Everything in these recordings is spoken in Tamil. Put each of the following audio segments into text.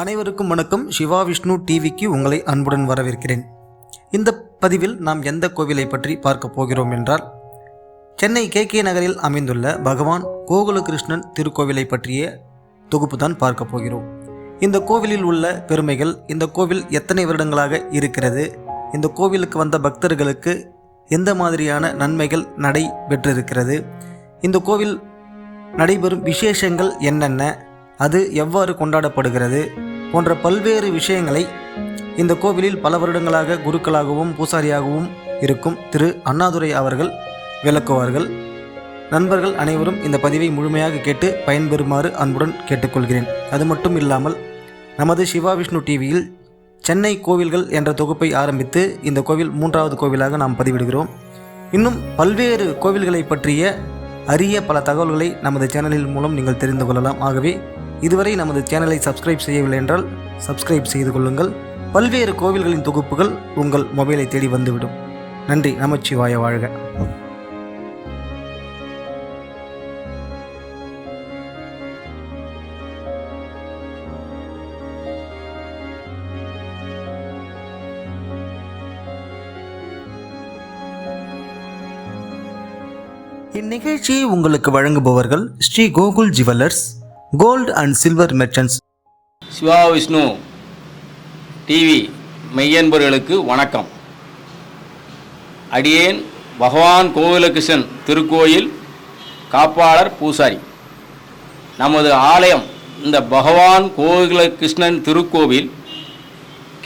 அனைவருக்கும் வணக்கம். சிவா விஷ்ணு டிவிக்கு உங்களை அன்புடன் வரவேற்கிறேன். இந்த பதிவில் நாம் எந்த கோவிலை பற்றி பார்க்க போகிறோம் என்றால் சென்னை கே கே நகரில் அமைந்துள்ள பகவான் கோகுலகிருஷ்ணன் திருக்கோவிலை பற்றிய தொகுப்பு தான் பார்க்க போகிறோம். இந்த கோவிலில் உள்ள பெருமைகள் இந்த கோவில் எத்தனை வருடங்களாக இருக்கிறது இந்த கோவிலுக்கு வந்த பக்தர்களுக்கு எந்த மாதிரியான நன்மைகள் நடைபெற்றிருக்கிறது இந்த கோவில் நடைபெறும் விசேஷங்கள் என்னென்ன அது எவ்வாறு கொண்டாடப்படுகிறது போன்ற பல்வேறு விஷயங்களை இந்த கோவிலில் பல வருடங்களாக குருக்களாகவும் பூசாரியாகவும் இருக்கும் திரு அண்ணாதுரை அவர்கள் விளக்குவார்கள். நண்பர்கள் அனைவரும் இந்த பதிவை முழுமையாக கேட்டு பயன்பெறுமாறு அன்புடன் கேட்டுக்கொள்கிறேன். அது மட்டும் இல்லாமல் நமது சிவா விஷ்ணு டிவியில் சென்னை கோவில்கள் என்ற தொகுப்பை ஆரம்பித்து இந்த கோவில் மூன்றாவது கோவிலாக நாம் பதிவிடுகிறோம். இன்னும் பல்வேறு கோவில்களை பற்றிய அரிய பல தகவல்களை நமது சேனலில் மூலம் நீங்கள் தெரிந்து கொள்ளலாம். ஆகவே இதுவரை நமது சேனலை சப்ஸ்கிரைப் செய்யவில்லை என்றால் சப்ஸ்கிரைப் செய்து கொள்ளுங்கள். பல்வேறு கோவில்களின் தொகுப்புகள் உங்கள் மொபைலை தேடி வந்துவிடும். நன்றி நமச்சிவாய வாழ்க. இந்நிகழ்ச்சியை உங்களுக்கு வழங்குபவர்கள் Shri Gokul jewellers gold and silver merchants Siva Vishnu TV மெய்யன்பர்களுக்கு வணக்கம். அடியேன் பகவான் கோவிலகிருஷ்ணன் திருக்கோயில் காப்பாளர் பூசாரி. நமது ஆலயம் இந்த பகவான் கோவிலகிருஷ்ணன் திருக்கோவில்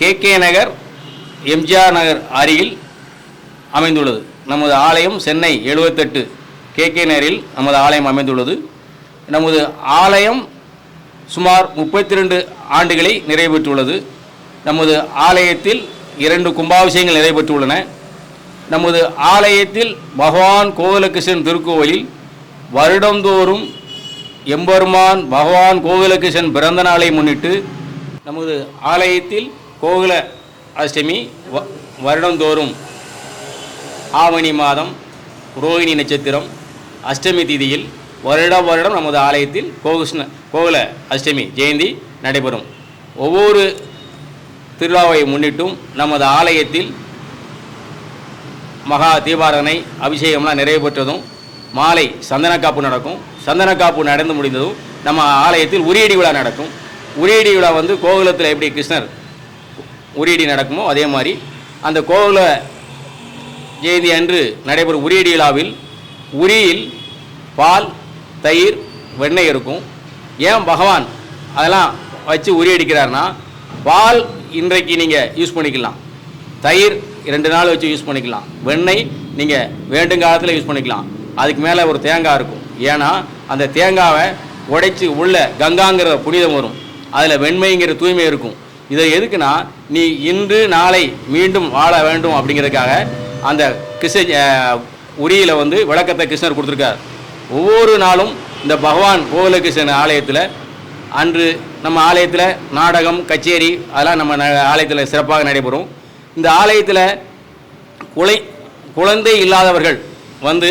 K K Nagar MGR Nagar அருகில் அமைந்துள்ளது. நமது ஆலயம் சென்னை எழுபத்தெட்டு கே கே நகரில் நமது ஆலயம் அமைந்துள்ளது. நமது ஆலயம் சுமார் முப்பத்தி ரெண்டு ஆண்டுகளை நிறைவேற்றுள்ளது நமது ஆலயத்தில் இரண்டு கும்பாபிஷேகங்கள் நிறைவேற்றுள்ளன நமது ஆலயத்தில் பகவான் கோவிலகிருஷ்ணன் திருக்கோவிலில் வருடந்தோறும் எம்பெருமான் பகவான் கோவிலகிருஷ்ணன் பிறந்த நாளை முன்னிட்டு நமது ஆலயத்தில் கோகுல அஷ்டமி வ- வருடந்தோறும் ஆவணி மாதம் ரோகிணி நட்சத்திரம் அஷ்டமி திதியில் வருடம் வருடம் நமது ஆலயத்தில் கோகிருஷ்ண கோகுல அஷ்டமி ஜெயந்தி நடைபெறும். ஒவ்வொரு திருவிழாவை முன்னிட்டும் நமது ஆலயத்தில் மகா தீபாரதனை அபிஷேகம்லாம் நிறைவு பெற்றதும் மாலை சந்தனக்காப்பு நடக்கும். சந்தனக்காப்பு நடந்து முடிந்ததும் நம்ம ஆலயத்தில் உரியடி விழா நடக்கும். உரியடி விழா வந்து கோகுலத்தில் எப்படி கிருஷ்ணர் உரியடி நடக்குமோ அதே மாதிரி அந்த கோகுல ஜெயந்தி அன்று நடைபெறும் உரியடி விழாவில் உரியில் பால் தயிர் வெண்ணெய் இருக்கும். ஏன் பகவான் அதெல்லாம் வச்சு உரி அடிக்கிறார்னா பால் இன்றைக்கு நீங்கள் யூஸ் பண்ணிக்கலாம். தயிர் ரெண்டு நாள் வச்சு யூஸ் பண்ணிக்கலாம். வெண்ணெய் நீங்கள் வேண்டும் காலத்தில் யூஸ் பண்ணிக்கலாம். அதுக்கு மேலே ஒரு தேங்காய் இருக்கும். ஏன்னா அந்த தேங்காவை உடைச்சி உள்ள கங்காங்கிற புனிதம் வரும். அதில் வெண்மைங்கிற தூய்மை இருக்கும். இதை எதுக்குன்னா நீ இன்று நாளை மீண்டும் வாழ வேண்டும் அப்படிங்கிறதுக்காக அந்த கிருஷ்ண உரியில் வந்து விளக்கத்தை கிருஷ்ணர் கொடுத்துருக்கார். ஒவ்வொரு நாளும் இந்த பகவான் கோகுலகிருஷ்ணன் ஆலயத்தில் அன்று நம்ம ஆலயத்தில் நாடகம் கச்சேரி அதெல்லாம் நம்ம ந- ஆலயத்தில் சிறப்பாக நடைபெறும். இந்த ஆலயத்தில் குலை குழந்தை இல்லாதவர்கள் வந்து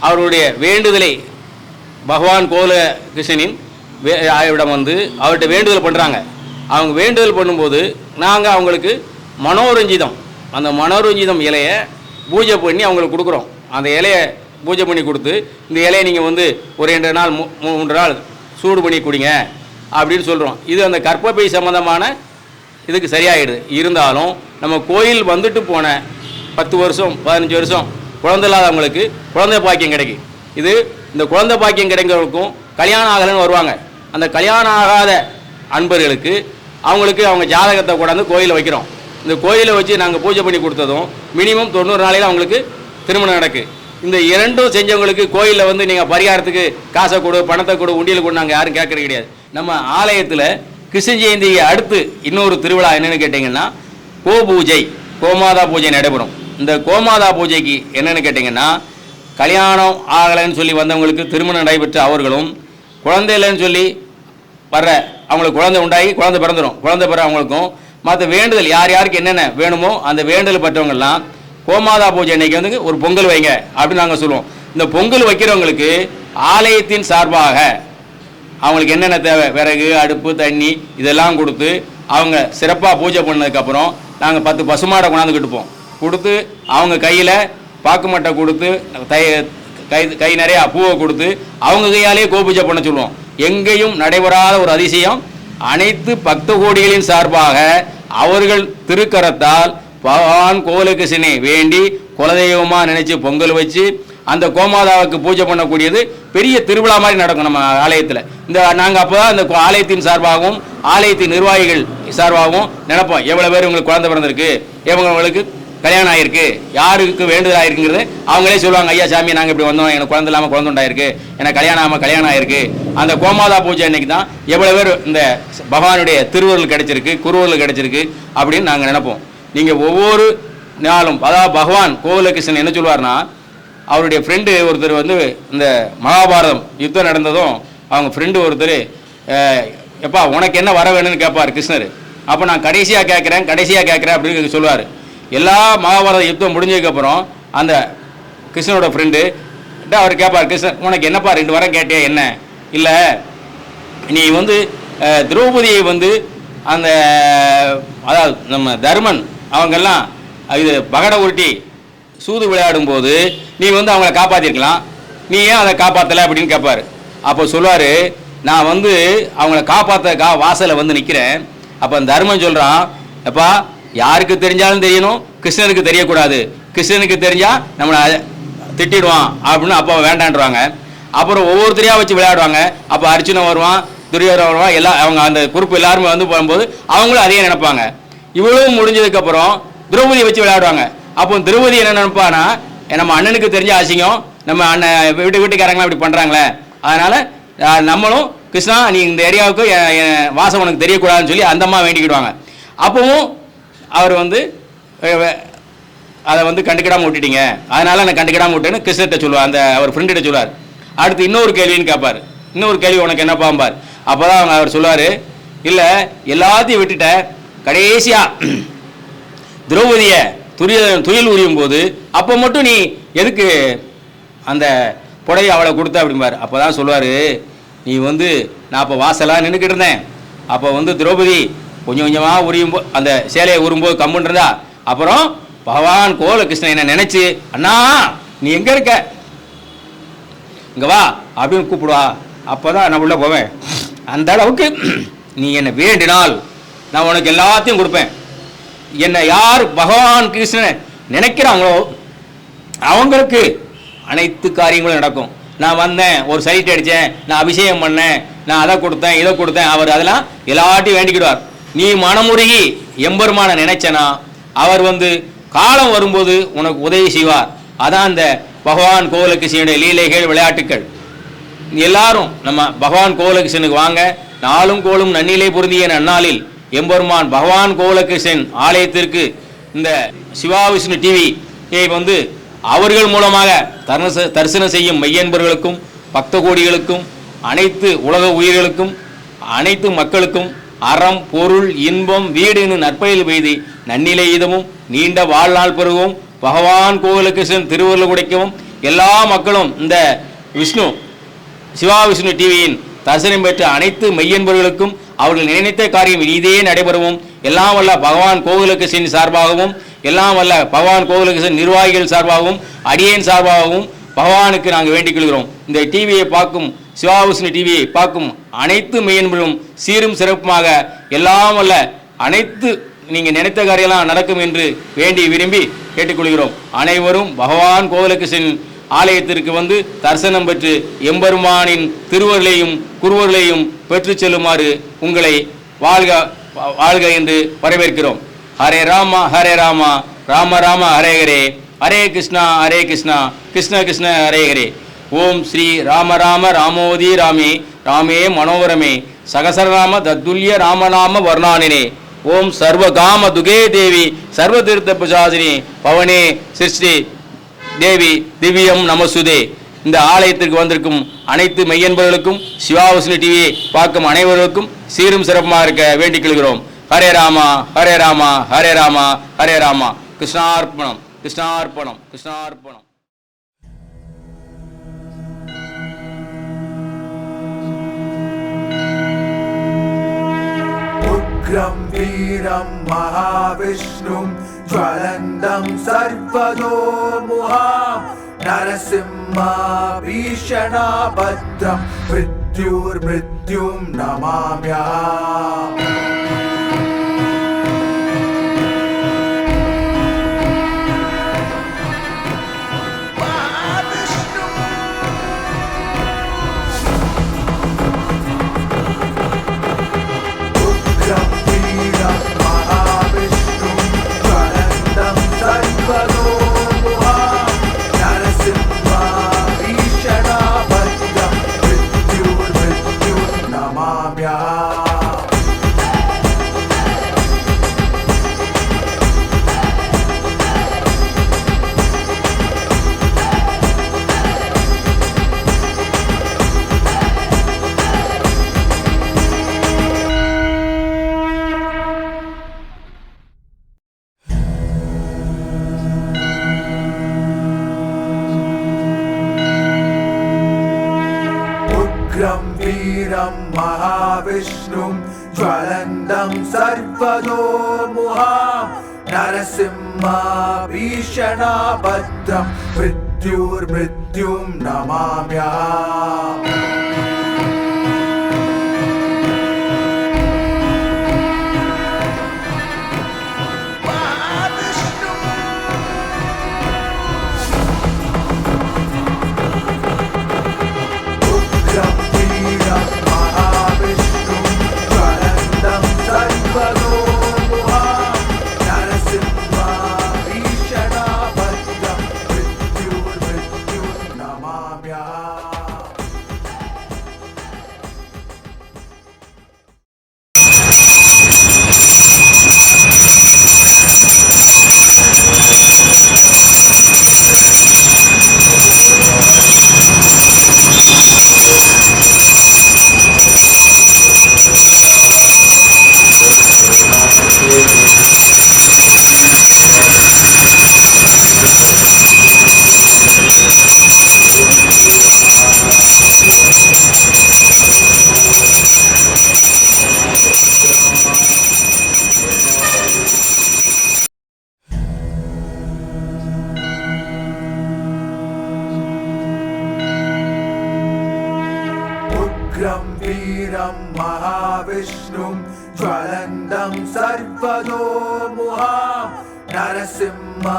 அவருடைய வேண்டுதலை பகவான் கோல கிருஷ்ணனின் வே அவரிடம் வந்து அவர்கிட்ட வேண்டுதல் பண்ணுறாங்க அவங்க வேண்டுதல் பண்ணும்போது நாங்கள் அவங்களுக்கு மனோரஞ்சிதம் அந்த மனோரஞ்சிதம் இலையை பூஜை பண்ணி அவங்களுக்கு கொடுக்குறோம். அந்த இலையை பூஜை பண்ணி கொடுத்து இந்த இலையை நீங்கள் வந்து ஒரு ரெண்டு நாள் மூ- மூன்று நாள் சூடு பண்ணி குடிங்க அப்படின்னு சொல்கிறோம் இது அந்த கற்பப்பை சம்மந்தமான இதுக்கு சரியாயிடுது. இருந்தாலும் நம்ம கோயில் வந்துட்டு போன பத்து வருஷம் பதினஞ்சு வருஷம் குழந்தை இல்லாதவங்களுக்கு குழந்தை பாக்கியம் கிடைக்கும். இது இந்த குழந்தை பாக்கியம் கிடைக்கிறவங்களுக்கும் கல்யாணம் ஆகலைன்னு வருவாங்க. அந்த கல்யாணம் ஆகாத அன்பர்களுக்கு அவங்களுக்கு அவங்க ஜாதகத்தை கொண்டாந்து கோயிலில் வைக்கிறோம். இந்த கோயிலை வச்சு நாங்கள் பூஜை பண்ணி கொடுத்ததும் மினிமம் தொண்ணூறு நாளையில் அவங்களுக்கு திருமணம் நடக்குது இந்த இரண்டும் செஞ்சவங்களுக்கு கோயிலில் வந்து நீங்கள் பரிகாரத்துக்கு காசை கொடு பணத்தை கொடு உண்டியல் கொடு நாங்கள் யாரும் கேட்கறது கிடையாது. நம்ம ஆலயத்தில் கிருஷ்ண ஜெயந்தியை அடுத்து இன்னொரு திருவிழா என்னென்னு கேட்டிங்கன்னா கோபூஜை கோமாதா பூஜை நடைபெறும். இந்த கோமாதா பூஜைக்கு என்னென்னு கேட்டிங்கன்னா கல்யாணம் ஆகலைன்னு சொல்லி வந்தவங்களுக்கு திருமணம் நடைபெற்ற அவர்களும் குழந்தை இல்லைன்னு சொல்லி வர்ற அவங்களுக்கு குழந்தை உண்டாகி குழந்தை பிறந்துடும் குழந்தை பிற அவங்களுக்கும் மற்ற வேண்டுதல் யார் யாருக்கு என்னென்ன வேணுமோ அந்த வேண்டுதல் பெற்றவங்கெல்லாம் கோமாதா பூஜை அன்னைக்கு வந்து ஒரு பொங்கல் வைங்க அப்படின்னு நாங்கள் சொல்லுவோம். இந்த பொங்கல் வைக்கிறவங்களுக்கு ஆலயத்தின் சார்பாக அவங்களுக்கு என்னென்ன தேவை? விறகு அடுப்பு தண்ணி இதெல்லாம் கொடுத்து அவங்க சிறப்பாக பூஜை பண்ணதுக்கப்புறம் நாங்கள் பத்து பசுமாடை கொண்டாந்து கிட்டுப்போம் கொடுத்து அவங்க கையில் பாக்கு மட்டை கொடுத்து தை கை கை நிறையா பூவை கொடுத்து அவங்க கையாலேயே கோபூஜை பண்ண சொல்லுவோம். எங்கேயும் நடைபெறாத ஒரு அதிசயம். அனைத்து பக்த கோடிகளின் சார்பாக அவர்கள் திருக்கரத்தால் பகவான் கோலகிருஷ்ணனை வேண்டி குலதெய்வமாக நினைச்சு பொங்கல் வச்சு அந்த கோமாதாவுக்கு பூஜை பண்ணக்கூடியது பெரிய திருவிழா மாதிரி நடக்கும் நம்ம ஆலயத்தில். இந்த நாங்கள் அப்போ அந்த கோ- ஆலயத்தின் சார்பாகவும் ஆலயத்தின் நிர்வாகிகள் சார்பாகவும் நினைப்போம். எவ்வளோ பேர் உங்களுக்கு குழந்தை பிறந்திருக்கு? இவங்களுக்கு கல்யாணம் ஆயிருக்கு? யாருக்கு வேண்டுதல் ஆயிருக்குங்கிறது அவங்களே சொல்லுவாங்க ஐயா சாமி நாங்கள் இப்படி வந்தோம். எனக்கு குழந்தை இல்லாமல் குழந்தை உண்டாயிருக்கு. எனக்கு கல்யாணம் ஆகாமல் கல்யாணம் ஆயிருக்கு. அந்த கோமாதா பூஜை அன்னைக்கு தான் எவ்வளோ பேர் இந்த பகவானுடைய திருவருள் கிடைச்சிருக்கு குருவருள் கிடைச்சிருக்கு அப்படின்னு நாங்கள் நினைப்போம். நீங்கள் ஒவ்வொரு நாளும் அதாவது பகவான் கோகுலகிருஷ்ணன் என்ன சொல்லுவார்னா அவருடைய ஃப்ரெண்டு ஒருத்தர் வந்து இந்த மகாபாரதம் யுத்தம் நடந்ததும் அவங்க ஃப்ரெண்டு ஒருத்தர் எப்பா உனக்கு என்ன வர வேணும்னு கேட்பார் கிருஷ்ணர். அப்போ நான் கடைசியாக கேட்குறேன் கடைசியாக கேட்குறேன் அப்படின்னு சொல்லுவார் எல்லா மகாபாரத யுத்தம் முடிஞ்சதுக்கப்புறம் அந்த கிருஷ்ணனோட ஃப்ரெண்டு அவர் கேட்பார் கிருஷ்ணன் உனக்கு என்னப்பா ரெண்டு வாரம் கேட்டியா என்ன? இல்லை நீ வந்து திரௌபதியை வந்து அந்த அதாவது நம்ம தர்மன் அவங்கெல்லாம் இது பகடை உருட்டி சூது விளையாடும் போது நீ வந்து அவங்கள காப்பாற்றிருக்கலாம் நீ ஏன் அதை காப்பாற்றலை அப்படின்னு கேட்பார் அப்போ சொல்லுவார் நான் வந்து அவங்கள காப்பாற்ற கா வாசலில் வந்து நிற்கிறேன் அப்போ அந்த தர்மன் சொல்கிறான் எப்பா யாருக்கு தெரிஞ்சாலும் தெரியணும் கிருஷ்ணனுக்கு தெரியக்கூடாது. கிருஷ்ணனுக்கு தெரிஞ்சால் நம்மளை திட்டிடுவான். அப்படின்னு அப்போ வேண்டான்றாங்க. அப்புறம் ஒவ்வொருத்தரையாக வச்சு விளையாடுவாங்க. அப்போ அர்ஜுனன் வருவான் துரியோதனன் வருவான் எல்லா அவங்க அந்த குரூப் எல்லாருமே வந்து போகும்போது அவங்களும் அதையே நினைப்பாங்க. இவ்வளவும் முடிஞ்சதுக்கப்புறம் திரௌபதியை வச்சு விளையாடுவாங்க. அப்போ திரௌபதி என்ன நினைப்பானா நம்ம அண்ணனுக்கு தெரிஞ்ச அசிங்கம் நம்ம அண்ணன் வீட்டு வீட்டுக்காரங்களாம் இப்படி பண்ணுறாங்களே அதனால நம்மளும் கிருஷ்ணா நீ இந்த ஏரியாவுக்கு என் வாசம் உனக்கு தெரியக்கூடாதுன்னு சொல்லி அந்த அம்மா வேண்டிக்கிடுவாங்க. அப்பவும் அவர் வந்து அதை வந்து கண்டுக்கிடாம விட்டுட்டீங்க. அதனால நான் கண்டுக்கிடாம விட்டேன்னு கிருஷ்ணர்கிட்ட சொல்லுவார் அந்த அவர் ஃப்ரெண்டுகிட்ட சொல்லுவார். அடுத்து இன்னொரு கேள்வின்னு கேட்பார் இன்னொரு கேள்வி உனக்கு என்ன பாம்பார் அப்பதான் அவங்க அவர் சொல்லுவார் இல்லை எல்லாத்தையும் விட்டுட்டேன் கடைசியா திரௌபதியை துரிய துயில் உரியும் போது அப்போ மட்டும் நீ எதுக்கு அந்த புடவை அவளை கொடுத்த அப்படிம்பார். அப்போ தான் சொல்லுவார் நீ வந்து நான் அப்போ வாசலாக நின்றுக்கிட்டு இருந்தேன். அப்போ வந்து திரௌபதி கொஞ்சம் கொஞ்சமாக உரியும் போ அந்த சேலையை உரும்போது கம்முன்னு இருந்தா அப்புறம் பகவான் கோலகிருஷ்ணன் என்ன நினச்சி அண்ணா நீ எங்கே இருக்க? இங்கே வா அப்படின்னு கூப்பிடுவா. அப்போ தான் நான் உள்ளே போவேன். அந்த அளவுக்கு நீ என்னை வேண்டினால் நான் உனக்கு எல்லாத்தையும் கொடுப்பேன். என்னை யார் பகவான் கிருஷ்ணன் நினைக்கிறாங்களோ அவங்களுக்கு அனைத்து காரியங்களும் நடக்கும். நான் வந்தேன் ஒரு சைட் அடித்தேன் நான் அபிஷேகம் பண்ணேன் நான் அதை கொடுத்தேன் இதை கொடுத்தேன் அவர் அதெல்லாம் எல்லாத்தையும் வேண்டிக்கிடுவார். நீ மனமுருகி எம்பெருமான நினைச்சனா அவர் வந்து காலம் வரும்போது உனக்கு உதவி செய்வார். அதான் அந்த பகவான் கோகுலகிருஷ்ணனுடைய லீலைகள் விளையாட்டுக்கள். எல்லாரும் நம்ம பகவான் கோகுலகிருஷ்ணனுக்கு வாங்க நாளும் கோளும் நன்னிலை பொருந்திய நன்னாளில் எம்பெருமான் பகவான் கோகுலகிருஷ்ணன் ஆலயத்திற்கு இந்த சிவா விஷ்ணு டிவியை வந்து அவர்கள் மூலமாக தரிச தரிசனம் செய்யும் மையன்பர்களுக்கும் பக்த கோடிகளுக்கும் அனைத்து உலக உயிர்களுக்கும் அனைத்து மக்களுக்கும் அறம் பொருள் இன்பம் வீடு என்னும் நற்பயல் பெய்து நன்னிலை இதமும் நீண்ட வாழ்நாள் பெருகவும் பகவான் கோகுலகிருஷ்ணன் திருவருள் உடைக்கவும் எல்லா மக்களும் இந்த விஷ்ணு சிவா விஷ்ணு டிவியின் தரிசனம் பெற்ற அனைத்து மையன்பர்களுக்கும் அவர்கள் நினைத்த காரியம் இதே நடைபெறவும். எல்லாம் வல்ல பகவான் கோகுலகிருஷ்ணன் சார்பாகவும் எல்லாம் வல்ல பகவான் கோகுலகிருஷ்ணன் நிர்வாகிகள் சார்பாகவும் அடியேன் சார்பாகவும் பகவானுக்கு நாங்கள் வேண்டிக் கொள்கிறோம். இந்த டிவியை பார்க்கும் சிவா டிவியை பார்க்கும் அனைத்து மெயின்களும் சீரும் சிறப்புமாக எல்லாம் வல்ல அனைத்து நீங்கள் நினைத்த காரியெல்லாம் நடக்கும் என்று வேண்டி விரும்பி கேட்டுக்கொள்கிறோம் அனைவரும் பகவான் கோகுலகிருஷ்ணன் ஆலயத்திற்கு வந்து தரிசனம் பெற்று எம்பெருமானின் திருவருளையும் குருவர்களையும் பெற்று செல்லுமாறு உங்களை வாழ்க வாழ்க என்று வரவேற்கிறோம். ஹரே ராமா ஹரே ராமா ராம ராம ஹரே ஹரே. ஹரே கிருஷ்ணா ஹரே கிருஷ்ணா கிருஷ்ண கிருஷ்ண ஹரே ஹரே. ஓம் ஸ்ரீ ராம ராம ராமோதி ராமே ராமே மனோரமே சகசரநாம தத்துல்ய ராமநாம வர்ணானினே. ஓம் சர்வகாம துகே தேவி சர்வதீர்த்த பிரசாசினி பவனே சிருஷ்டி தேவி திவ்யம் நமசுதே. இந்த ஆலயத்திற்கு வந்திருக்கும் அனைத்து மெய்யன்பர்களுக்கும் சிவாவசுனி டிவியை பார்க்கும் அனைவருக்கும் சீரும் சிறப்புமாக இருக்க வேண்டிக் கொள்கிறோம். ஹரே ராமா ஹரே ராமா ஹரே ராமா ஹரே ராமா. கிருஷ்ணார்ப்பணம் கிருஷ்ணார்ப்பணம் கிருஷ்ணார்ப்பணம். वीरं महाविष्णुं ज्वलन्तं सर्वतोमुहां नरसिंहाभीषणाभद्रं मृत्युर्मृत्युं नमाम्यहम् ं वीरं महाविष्णुं ज्वलन्दं सर्वदो मुहा नरसिंहाीषणभद्रं मृत्युर्मृत्युं नमाम्या என்பதோ முகாம் நரசிம்மா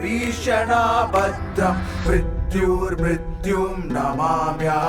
பீஷணா பத்ரம் மிருத்யூர் மிருத்யும் நமாமியா